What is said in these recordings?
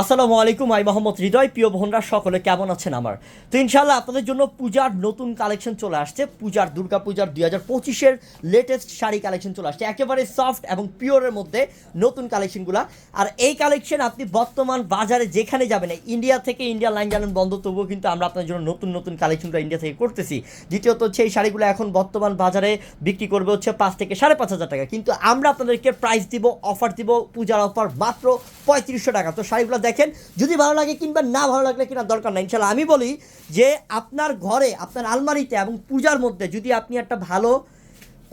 আসসালামু আলাইকুম আই মোহাম্মদ হৃদয়। প্রিয় বোনরা, সকলে কেমন আছেন আমার? তো ইনশাল্লাহ আপনাদের জন্য পূজার নতুন কালেকশন চলে আসছে। পূজার দুর্গা পূজার দুই হাজার পঁচিশের লেটেস্ট শাড়ি কালেকশন চলে আসছে। একেবারে সফট এবং পিওরের মধ্যে নতুন কালেকশনগুলো। আর এই কালেকশন আপনি বর্তমান বাজারে যেখানে যাবেন ইন্ডিয়া থেকে ইন্ডিয়া লাইন জানেন বন্ধ, তবুও কিন্তু আমরা আপনাদের জন্য নতুন নতুন কালেকশনগুলো ইন্ডিয়া থেকে করতেছি। দ্বিতীয়ত হচ্ছে এই শাড়িগুলো এখন বর্তমান বাজারে বিক্রি করবে হচ্ছে পাঁচ থেকে সাড়ে পাঁচ হাজার টাকা। কিন্তু আমরা আপনাদেরকে প্রাইস দিব অফার দিব, পূজার অফার মাত্র পঁয়ত্রিশশো টাকা। তো শাড়িগুলো দেখেন, যদি ভালো লাগে কিনবেন, না ভালো লাগলে কেনার দরকার নাই। ইনশাল্লাহ আমি বলি যে, আপনার ঘরে, আপনার আলমারিতে এবং পূজার মধ্যে যদি আপনি একটা ভালো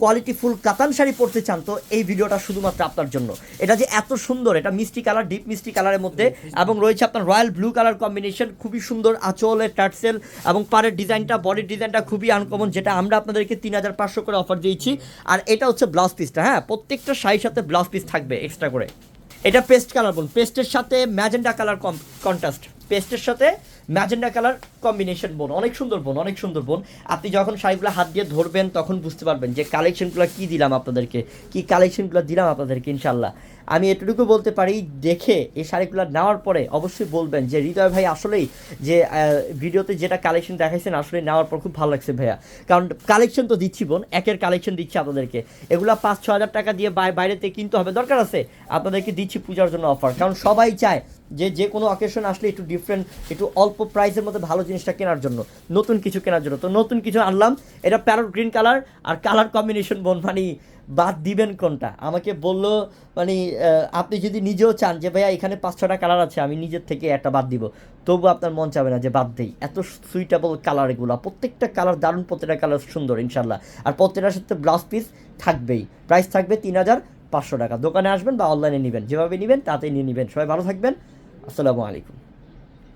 কোয়ালিটি ফুল কাতান শাড়ি পরতে চান, তো এই ভিডিওটা শুধুমাত্র আপনার জন্য। এটা যে এত সুন্দর, এটা মিষ্টি কালার ডিপ মিষ্টি কালারের মধ্যে এবং রয়েছে আপনার রয়্যাল ব্লু কালার কম্বিনেশন খুবই সুন্দর আঁচলের টার্সেল এবং পাড়ের ডিজাইনটা বডির ডিজাইনটা খুবই আনকমন যেটা আমরা আপনাদেরকে তিন হাজার পাঁচশো করে অফার দিয়েছি। আর এটা হচ্ছে ব্লাউজ পিসটা হ্যাঁ? প্রত্যেকটা শাড়ির সাথে ব্লাউজ পিস থাকবে এক্সট্রা করে। এটা পেস্ট কালার বলুন। পেস্টের সাথে ম্যাজেন্ডা কালার কম কন্ট্রাস্ট। পেস্টের সাথে ম্যাজেন্ডা কালার কম্বিনেশন বোন অনেক সুন্দর বোন অনেক সুন্দর বোন আপনি যখন শাড়িগুলো হাত দিয়ে ধরবেন, তখন বুঝতে পারবেন যে কালেকশনগুলো কি দিলাম আপনাদেরকে, কি কালেকশনগুলো দিলাম আপনাদেরকে ইনশাল্লাহ আমি এটুকু বলতে পারি, দেখে এই শাড়িগুলো নেওয়ার পরে অবশ্যই বলবেন যে, হৃদয় ভাই, আসলেই যে ভিডিওতে যেটা কালেকশন দেখাইছেন আসলে নেওয়ার পর খুব ভালো লাগছে ভাইয়া। কারণ কালেকশন তো দিচ্ছি বোন, একের কালেকশন দিচ্ছি আপনাদেরকে। এগুলো পাঁচ ছ হাজার টাকা দিয়ে বাই- বাইরেতে কিনতে হবে, দরকার আছে? আপনাদেরকে দিচ্ছি পূজার জন্য অফার কারণ সবাই চায় যে যে কোনো অকেশন আসলে একটু ডিফারেন্ট একটু অল্প প্রাইসের মধ্যে ভালো জিনিসটা কেনার জন্য। নতুন কিছু কেনার জন্য। তো নতুন কিছু আনলাম, এটা প্যারট গ্রিন কালার আর কালার কম্বিনেশন বোন মানে বাদ দিবেন কোনটা? আমাকে বলল মানে আপনি যদি নিজেও চান যে, ভাইয়া, এখানে পাঁচ, ছটা কালার আছে, আমি নিজের থেকে একটা বাদ দিব। তবু আপনার মন চাবে না যে, বাদ দেই। এত সুইটেবল কালার এগুলো, প্রত্যেকটা কালার দারুণ প্রত্যেকটা কালার সুন্দর ইনশাল্লাহ আর প্রত্যেকটার সাথে ব্লাউজ পিস থাকবেই। প্রাইস থাকবে তিন হাজার পাঁচশো টাকা। দোকানে আসবেন বা অনলাইনে নেবেন। যেভাবে নেবেন, তাতেই নিয়ে নেবেন। সবাই ভালো থাকবেন। আসসালামু আলাইকুম।